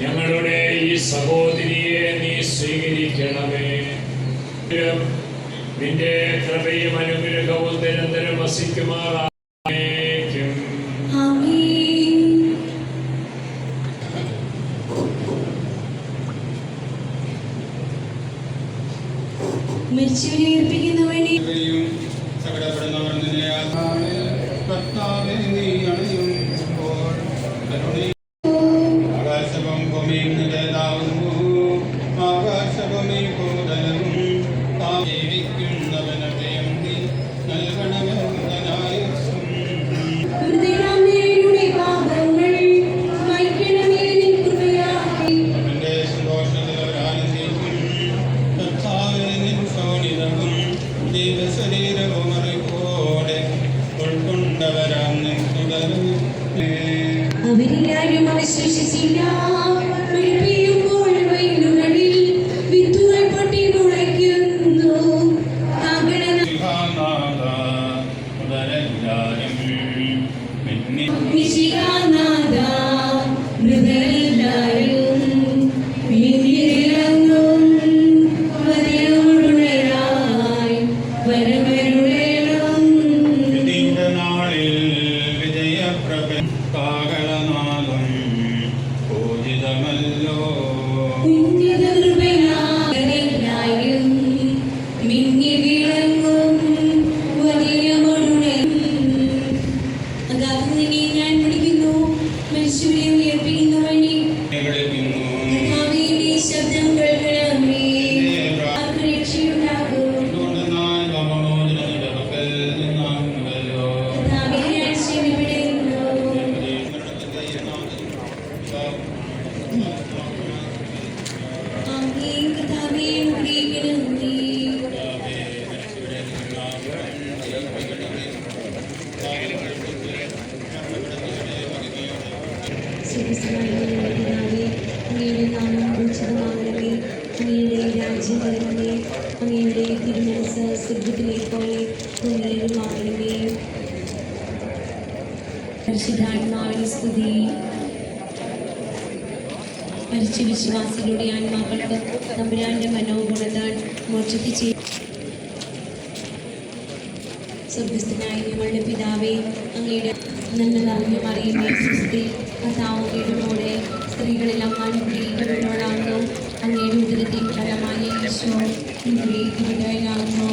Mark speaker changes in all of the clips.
Speaker 1: ഞങ്ങളുടെ ഈ സഹോദരിയെ നീ സ്വീകരിക്കണമേ. നിന്റെ കൃപയും അനുഗ്രഹവും നിരന്തരം വസിക്കുമാറാ
Speaker 2: ആമേൻ മരിച്ചവരെ ഏൽപ്പിക്കുന്ന
Speaker 3: വേണ്ടി നിന്നെ കർത്താവേ, നീ
Speaker 2: 西な അതാകുന്നിനെ ഞാൻ വിളിക്കുന്നു. മനുഷ്യരെ ഉയർപ്പിക്കുന്ന വഴി.
Speaker 3: വിളിക്കുന്നു.
Speaker 2: കർത്താവിന്റെ ശബ്ദം കേൾക്കണമേ. രക്ഷയുണ്ടാകും?
Speaker 3: അതുകൊണ്ട്
Speaker 2: പരിശുദ്ധാത്മാവിന് സ്തുതി. മരിച്ച വിശ്വാസികളുടെ ആത്മാക്കൾക്ക് തമ്പുരാന്റെ മനോഗുണത്താൽ മോക്ഷത്തിൽ ചെയ്യും സ്വർഗസ്ഥനായ ഞങ്ങളുടെ പിതാവേ അങ്ങയുടെ നന്മ നിറഞ്ഞു മറിയുന്ന സ്ത്രീ അങ്ങയുടെ കൂടെ സ്ത്രീകളെല്ലാം അനുഗ്രഹിക്കുന്നവരാകുന്നു അങ്ങയുടെ ഉദരത്തിൽ ഫലമായ ഈശോ അനുഗ്രഹിക്കുന്നവരാകുന്നു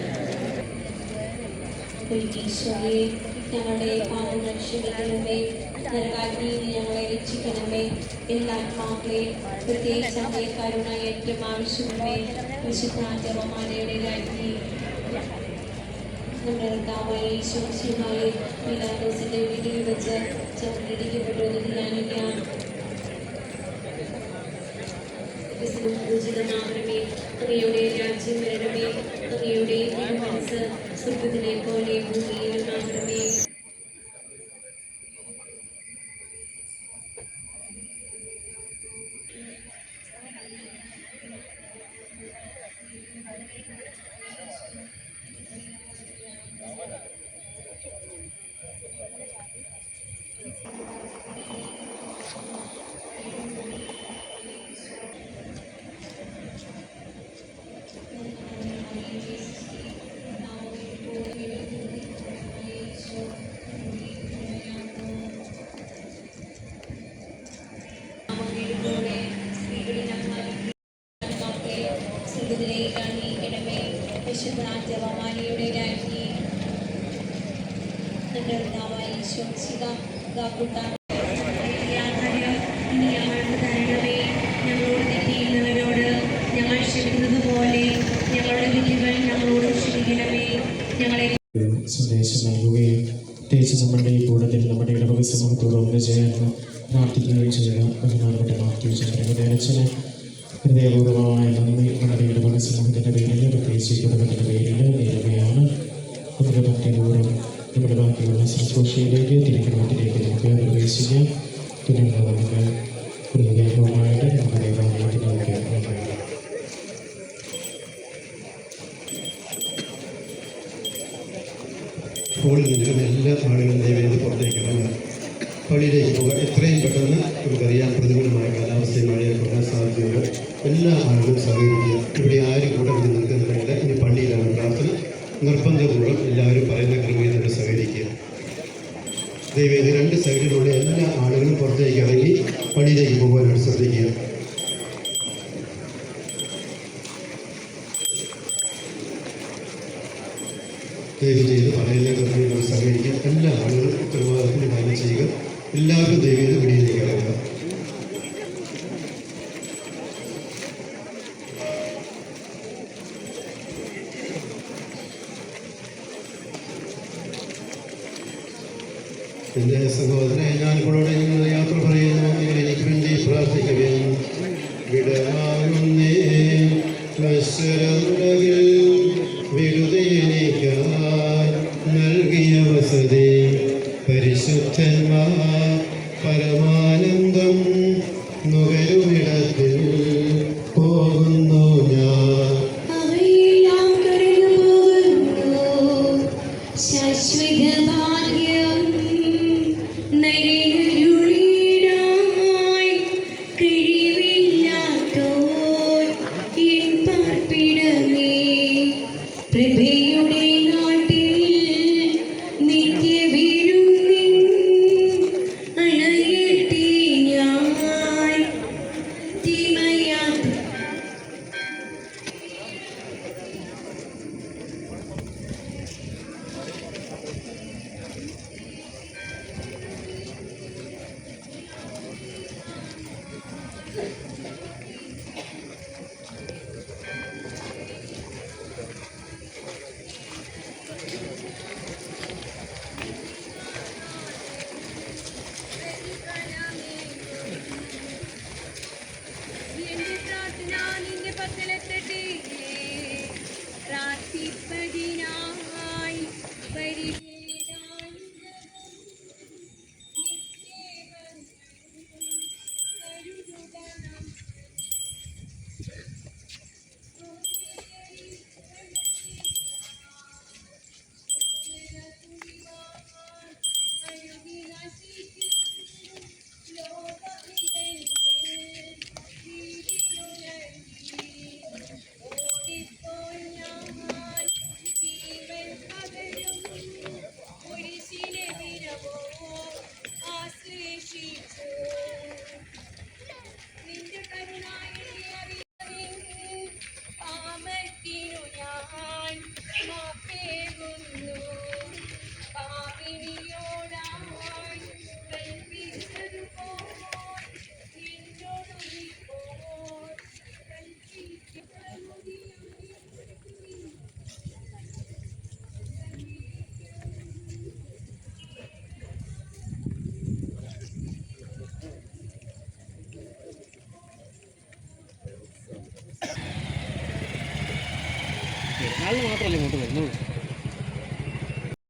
Speaker 2: ഈശോയെ ഞങ്ങളുടെ പാപങ്ങൾ ക്ഷമിക്കണമേ നരകാഗ്നിയിൽ ഞങ്ങളെ രക്ഷിക്കണമേ. എല്ലാ പ്രത്യേകിച്ച് അങ്ങേക്കാരുണ ഏറ്റവും ആവശ്യമേ വിശുദ്ധ ജപമാലയുടെ രാജ്ഞി രാജ്യം വരണമേ അങ്ങയുടെ മനസ്സ് സ്വർഗത്തിലെ പോലെ ഭൂമിയിൽ ആകണമേ
Speaker 4: സന്ദേശം നൽകുകയും പ്രത്യേകിച്ച് നമ്മുടെ ഈ കൂടത്തിൽ നമ്മുടെ ഇടവക സമൂഹത്തോടൊന്ന് ചേർന്ന് പ്രാർത്ഥിക്കുകയും ചെയ്യുക ബഹുമാനപ്പെട്ട മാത്യു ചന്ദ്രകുടേരച്ചന് ഹൃദയപൂർവമായ നന്ദി നമ്മുടെ ഇടവക സമൂഹത്തിന്റെ പേരിൽ പ്രത്യേകിച്ച് ഈ കുടുംബത്തിന്റെ പേരിൽ നേരുകയാണ് നമ്മുടെ ഭക്തിപൂർവം നമ്മുടെ ബാക്കിയുള്ള ശുശ്രൂഷയിലേക്ക് തിരുവനന്തപുരത്തിലേക്ക് നമുക്ക് പ്രവേശിക്കാം തുടർന്ന് നമുക്ക് ഹൃദയപൂർവമായിട്ട് നമ്മുടെ ദൈവനാമത്തിലേക്ക് നന്ദി
Speaker 5: ഹോളിൽ നിൽക്കുന്ന എല്ലാ ആളുകളും ദൈവം പുറത്തേക്ക് ഇറങ്ങുക പള്ളിയിലേക്ക് പോകുക എത്രയും പെട്ടെന്ന് നമുക്കറിയാം പ്രതികൂലമായ കാലാവസ്ഥയും മഴയെ വരാൻ സാധ്യതയുണ്ട് എല്ലാ ആളുകളും സഹകരിക്കുക ഇവിടെ ആരും കൂടെ നിൽക്കുന്നില്ല ഇനി പള്ളിയിലാണ് പ്രാർത്ഥന നിർബന്ധപൂർവം എല്ലാവരും പറയുന്ന ദൈവം രണ്ട് സൈഡിലുള്ള എല്ലാ ആളുകളും പുറത്തേക്ക് ഇറങ്ങി പണിയിലേക്ക് പോകാനായിട്ട് ശ്രദ്ധിക്കുക. ദയവ് ചെയ്ത് പണയിലെ സഹകരിക്കുക എല്ലാ ആളുകളും ഉത്തരവാദിത്തത്തിന് കാര്യം ചെയ്യുക. എല്ലാവർക്കും ദയവ് പണിയിലേക്ക് ഇറങ്ങുക. എന്റെ സഹോദരനെ ഞാൻ കൂടെ നിന്ന് യാത്ര പറയുന്നു. നിങ്ങൾ എനിക്ക് വേണ്ടി പ്രാർത്ഥിക്കുകയും വിടവാങ്ങുന്നേ. മത്സരമുടകിൽ വിടുതയെനിക്കായി നൽകിയ വസതി പരിശുദ്ധന്മാർ പരമാനന്ദം നുകരുമിടത്തിൽ പോകുന്നു ഞാൻ.
Speaker 2: ശാശ്വത ഭാഗ്യം